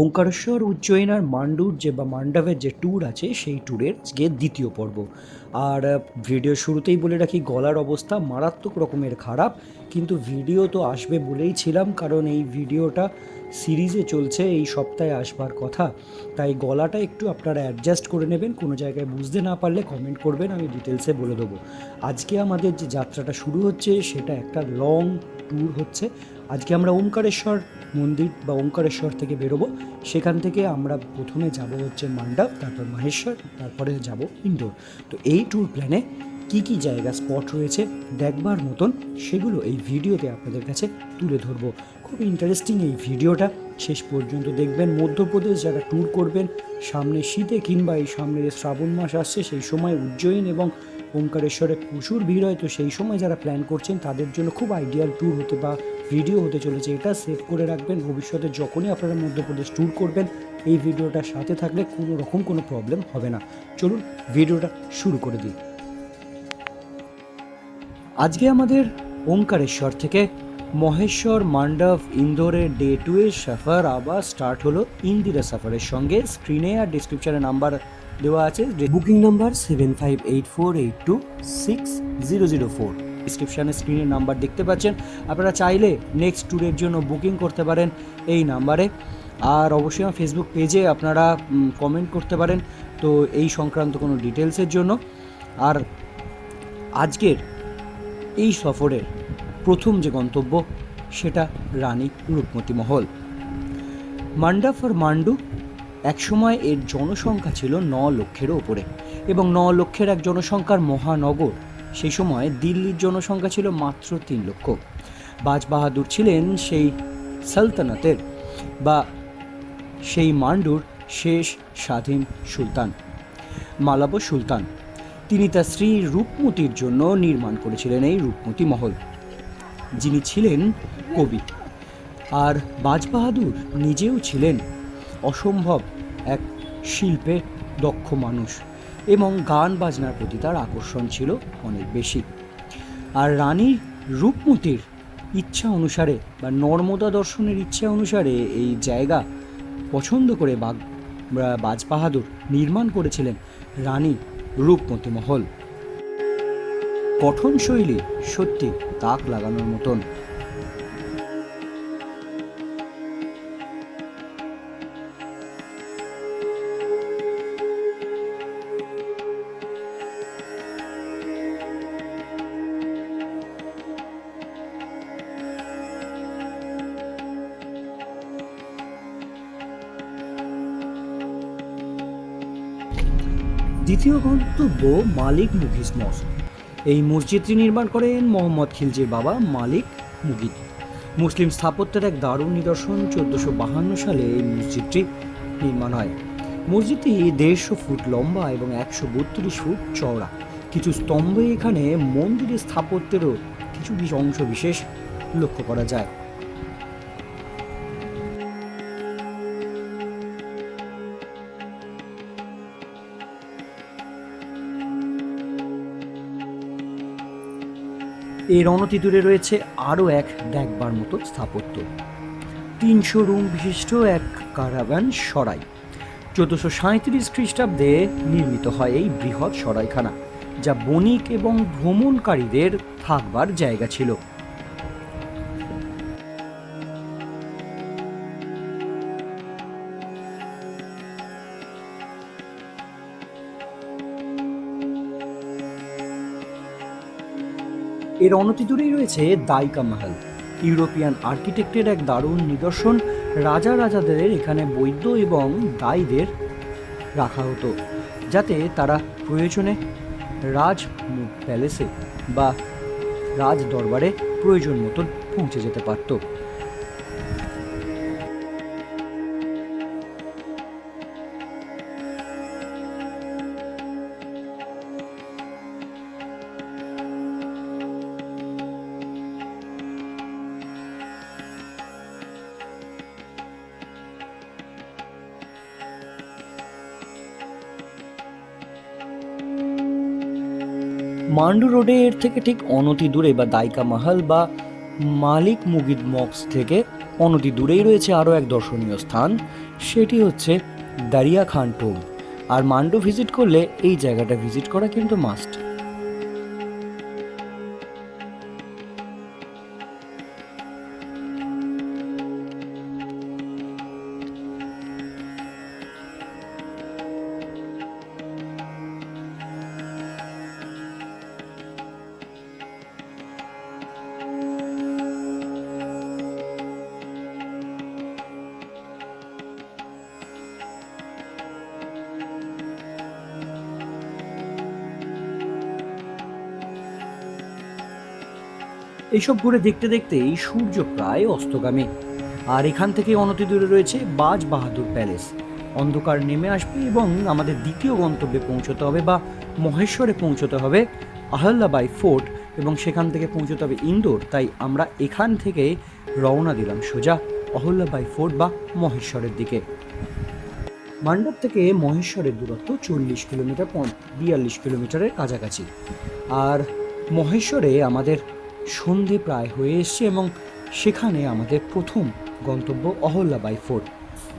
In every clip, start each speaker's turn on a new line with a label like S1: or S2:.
S1: ওঙ্কারেশ্বর উজ্জয়িন আর মান্ডুর যে বা মান্ডাভের যে ট্যুর আছে, সেই ট্যুরের আজকে দ্বিতীয় পর্ব। আর ভিডিও শুরুতেই বলে রাখি, গলার অবস্থা মারাত্মক রকমের খারাপ, কিন্তু ভিডিও তো আসবে বলেই ছিলাম, কারণ এই ভিডিওটা সিরিজে চলছে, এই সপ্তাহে আসবার কথা। তাই গলাটা একটু আপনারা অ্যাডজাস্ট করে নেবেন, কোনো জায়গায় বুঝতে না পারলে কমেন্ট করবেন, আমি ডিটেলসে বলে দেবো। আজকে আমাদের যে যাত্রাটা শুরু হচ্ছে, সেটা একটা লং ট্যুর হচ্ছে। আজকে আমরা ওমকারেশ্বর মন্দির বা ওমকারেশ্বর থেকে বেরোবো। সেখান থেকে আমরা প্রথমে যাব হচ্ছে মান্ডাপ তারপর মাহেশ্বর, তারপরে যাব ইন্ডোর। তো এই ট্যুর প্ল্যানে কি কি জায়গা স্পট রয়েছে দেখবার মতন সেগুলো এই ভিডিওতে আপনাদের কাছে তুলে ধরবো। খুব ইন্টারেস্টিং এই ভিডিওটা। শেষ পর্যন্ত দেখবেন, মধ্যপ্রদেশ যারা ট্যুর করবেন, সামনে শীতে কিংবা এই সামনে যে শ্রাবণ মাস আসছে, সেই সময় উজ্জয়িন এবং ওঙ্কারেশ্বরে প্রচুর ভিড় হয়। তো সেই সময় যারা প্ল্যান করছেন, তাদের জন্য খুব আইডিয়াল ট্যুর হতে বা ভিডিও হতে চলেছে এটা সেভ করে রাখবেন। ভবিষ্যতে যখনই আপনারা মধ্যপ্রদেশ ট্যুর করবেন, এই ভিডিওটার সাথে থাকলে কোনো রকম কোনো প্রবলেম হবে না। চলুন ভিডিওটা শুরু করে দিই। আজকে আমাদের ওমকারেশ্বর থেকে মহেশ্বর মান্ডব ইন্দোরের ডে টু এর সফর আবার স্টার্ট হলো ইন্দিরা সফরের সঙ্গে। স্ক্রিনে আর ডিসক্রিপশনে নাম্বার দেওয়া আছে। Booking number seven five eight four eight two six zero zero four ডিসক্রিপশানে স্ক্রিনের নাম্বার দেখতে পাচ্ছেন। আপনারা চাইলে নেক্সট ট্যুরের জন্য বুকিং করতে পারেন এই নাম্বারে আর অবশ্যই আমার ফেসবুক পেজে আপনারা কমেন্ট করতে পারেন তো এই সংক্রান্ত কোনো ডিটেলসের জন্য। আর আজকের এই সফরের প্রথম যে গন্তব্য, সেটা রানী রূপমতি মহল। মান্ডা ফর মান্ডু একসময় এর জনসংখ্যা ছিল ন লক্ষেরও ওপরে এবং ন লক্ষের এক জনসংখ্যার মহানগর সেই সময় দিল্লির জনসংখ্যা ছিল মাত্র তিন লক্ষ। বাজ বাহাদুর ছিলেন সেই সালতানাতের বা সেই মান্ডুর শেষ স্বাধীন সুলতান, মালাবো সুলতান। তিনি তার স্ত্রী রূপমতির জন্য নির্মাণ করেছিলেন এই রূপমতি মহল, যিনি ছিলেন কবি। আর বাজবাহাদুর নিজেও ছিলেন অসম্ভব এক শিল্পে দক্ষ মানুষ। এবং গান বাজনার প্রতি তার আকর্ষণ ছিল অনেক বেশি। আর রানী রূপমতির ইচ্ছা অনুসারে বা নর্মদা দর্শনের ইচ্ছা অনুসারে এই জায়গা পছন্দ করে বাগ বাজবাহাদুর নির্মাণ করেছিলেন রানী রূপমতি মহল। গঠন শৈলী সত্যি তাক লাগানোর মতন। দ্বিতীয় গন্তব্য মালিক মুগিজ মসজিদ এই মসজিদটি নির্মাণ করেন মোহাম্মদ খিলজির বাবা মালিক মুগিদ মুসলিম স্থাপত্যের এক দারুণ নিদর্শন চোদ্দোশো বাহান্ন সালে এই মসজিদটি নির্মাণ হয়। মসজিদটি দেড়শো ফুট লম্বা এবং একশো বত্রিশ ফুট চওড়া। কিছু স্তম্ভে এখানে মন্দিরের স্থাপত্যেরও কিছু অংশ বিশেষ লক্ষ্য করা যায়। এর অনতি দূরে রয়েছে আরও এক দেখবার মতো স্থাপত্য। তিনশো রুম বিশিষ্ট এক কারাবান সরাই। চোদ্দশো সাঁত্রিশ খ্রিস্টাব্দে নির্মিত হয় এই বৃহৎ সরাইখানা, যা বণিক এবং ভ্রমণকারীদের থাকবার জায়গা ছিল। এর অনতি দূরেই রয়েছে দায়িকা মাহাল। ইউরোপিয়ান আর্কিটেক্টের এক দারুণ নিদর্শন রাজা রাজাদের এখানে বৈদ্য এবং দায়ীদের রাখা হতো, যাতে তারা প্রয়োজনে রাজ প্যালেসে বা রাজ দরবারে প্রয়োজন মতন পৌঁছে যেতে পারত। মান্ডু রোডে এর থেকে ঠিক অনতি দূরে বা দাইকা মাহাল বা মালিক মুগিদ মক্স থেকে অনতি দূরেই রয়েছে আরও এক দর্শনীয় স্থান। সেটি হচ্ছে দারিয়া খান টোম আর মান্ডু ভিজিট করলে এই জায়গাটা ভিজিট করা কিন্তু মাস্ট এইসব ঘুরে দেখতে দেখতেই সূর্য প্রায় অস্তগামী। আর এখান থেকে অনতি দূরে রয়েছে বাজ বাহাদুর প্যালেস। অন্ধকার নেমে আসবে এবং আমাদের দ্বিতীয় গন্তব্যে পৌঁছতে হবে বা মহেশ্বরে পৌঁছতে হবে আহল্লাবাই ফোর্ট এবং সেখান থেকে পৌঁছতে হবে ইন্দোর। তাই আমরা এখান থেকে রওনা দিলাম সোজা অহল্যাবাই ফোর্ট বা মহেশ্বরের দিকে। মান্ডব থেকে মহেশ্বরের দূরত্ব চল্লিশ কিলোমিটার বিয়াল্লিশ কিলোমিটারের কাছাকাছি। আর মহেশ্বরে আমাদের সন্ধে প্রায় হয়ে এসছে এবং সেখানে আমাদের প্রথম গন্তব্য অহল্যাবাই ফোর্ট।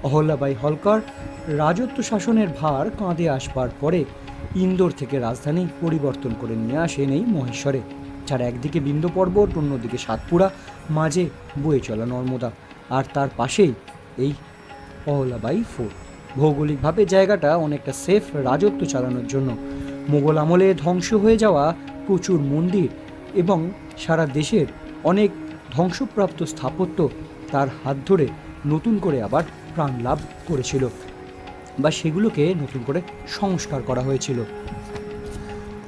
S1: অহল্যাবাই হলকার রাজত্ব শাসনের ভার কাঁধে আসবার পরে ইন্দোর থেকে রাজধানী পরিবর্তন করে নিয়ে আসেন এই মহেশ্বরে, যার একদিকে বিন্ধ্য পর্বত, অন্যদিকে সাতপুরা, মাঝে বয়ে চলা নর্মদা আর তার পাশেই এই অহলাবাই ফোর্ট। ভৌগোলিকভাবে জায়গাটা অনেকটা সেফ রাজত্ব চালানোর জন্য। মোগল আমলে ধ্বংস হয়ে যাওয়া প্রচুর মন্দির এবং সারা দেশের অনেক ধ্বংসপ্রাপ্ত স্থাপত্য তার হাত ধরে নতুন করে আবার প্রাণ লাভ করেছিল বা সেগুলোকে নতুন করে সংস্কার করা হয়েছিল।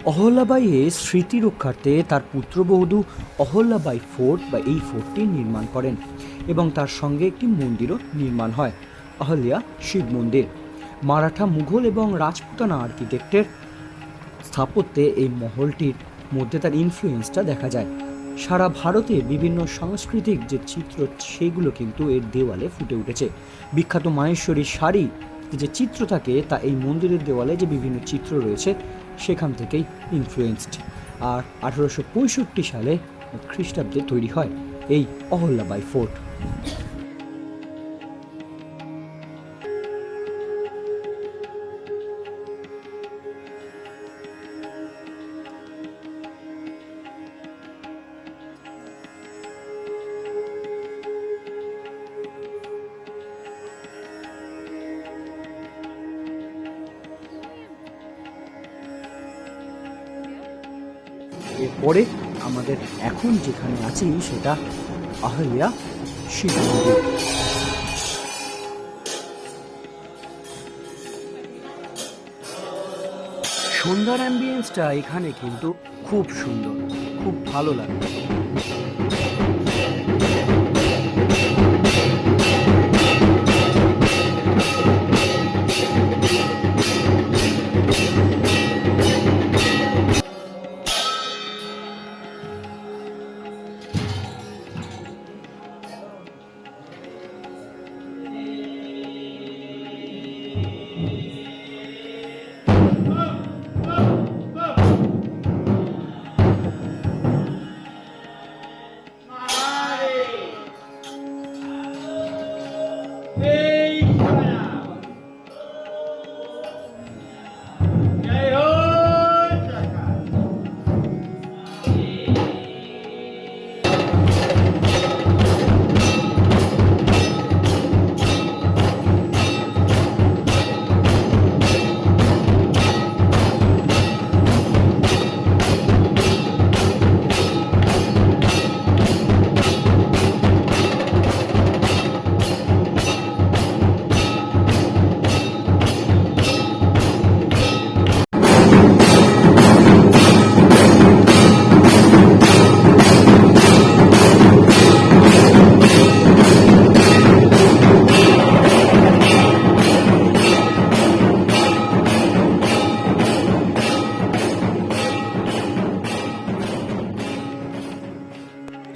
S1: অহল্যাবাইয়ের স্মৃতি রক্ষার্থে তার পুত্রবধূ অহল্যাবাই ফোর্ট বা এই ফোর্টটি নির্মাণ করেন এবং তার সঙ্গে একটি মন্দিরও নির্মাণ হয় অহল্যা শিব মন্দির। মারাঠা মুঘল এবং রাজপুতানা আর্কিটেক্টের স্থাপত্যে এই মহলটির মধ্যে তার ইনফ্লুয়েন্সটা দেখা যায়। সারা ভারতে বিভিন্ন সাংস্কৃতিক যে চিত্র, সেগুলো কিন্তু এর দেওয়ালে ফুটে উঠেছে। বিখ্যাত মাহেশ্বরী শাড়ি যে চিত্র থাকে, তা এই মন্দিরের দেওয়ালে যে বিভিন্ন চিত্র রয়েছে, সেখান থেকেই ইনফ্লুয়েন্সড আর আঠেরোশো সালে খ্রিস্টাব্দে তৈরি হয় এই অহল্যাবাই ফোর্ট। এরপরে আমাদের এখন যেখানে আছি সেটা আহলিয়া শিব মন্দির। সন্ধ্যার অ্যাম্বিয়েন্সটা এখানে কিন্তু খুব সুন্দর, খুব ভালো লাগে Yeah.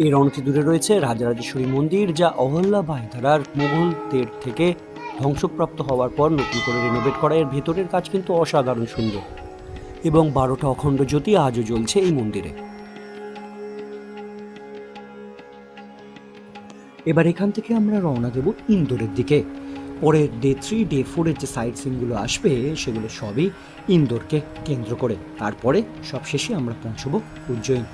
S1: এর অনতি দূরে রয়েছে রাজরাজেশ্বরী মন্দির, যা অহল্যা ভাইধারার মুঘলদের থেকে ধ্বংসপ্রাপ্ত হওয়ার পর নতুন করে রেনোভেট করা। এর ভেতরের কাজ কিন্তু অসাধারণ সুন্দর। এবং বারোটা অখণ্ড জ্যোতি আজও জ্বলছে এই মন্দিরে। এবার এখান থেকে আমরা রওনা দেব ইন্দোরের দিকে। পরের ডে থ্রি ডে ফোরের যে সাইট সিনগুলো আসবে, সেগুলো সবই ইন্দোরকে কেন্দ্র করে। তারপরে সবশেষে আমরা পৌঁছবো উজ্জয়িন।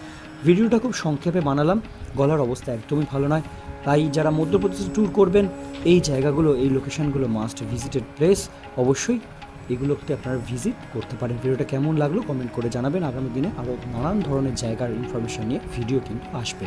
S1: ভিডিওটা খুব সংক্ষেপে বানালাম। গলার অবস্থা একদমই ভালো নয়। তাই যারা মধ্যপ্রদেশে ট্যুর করবেন, এই জায়গাগুলো, এই লোকেশানগুলো মাস্ট ভিজিটেড প্লেস অবশ্যই এগুলোতে আপনারা ভিজিট করতে পারেন। ভিডিওটা কেমন লাগল কমেন্ট করে জানাবেন। আগামী দিনে আরও নানান ধরনের জায়গার ইনফরমেশন নিয়ে ভিডিও কিন্তু আসবে।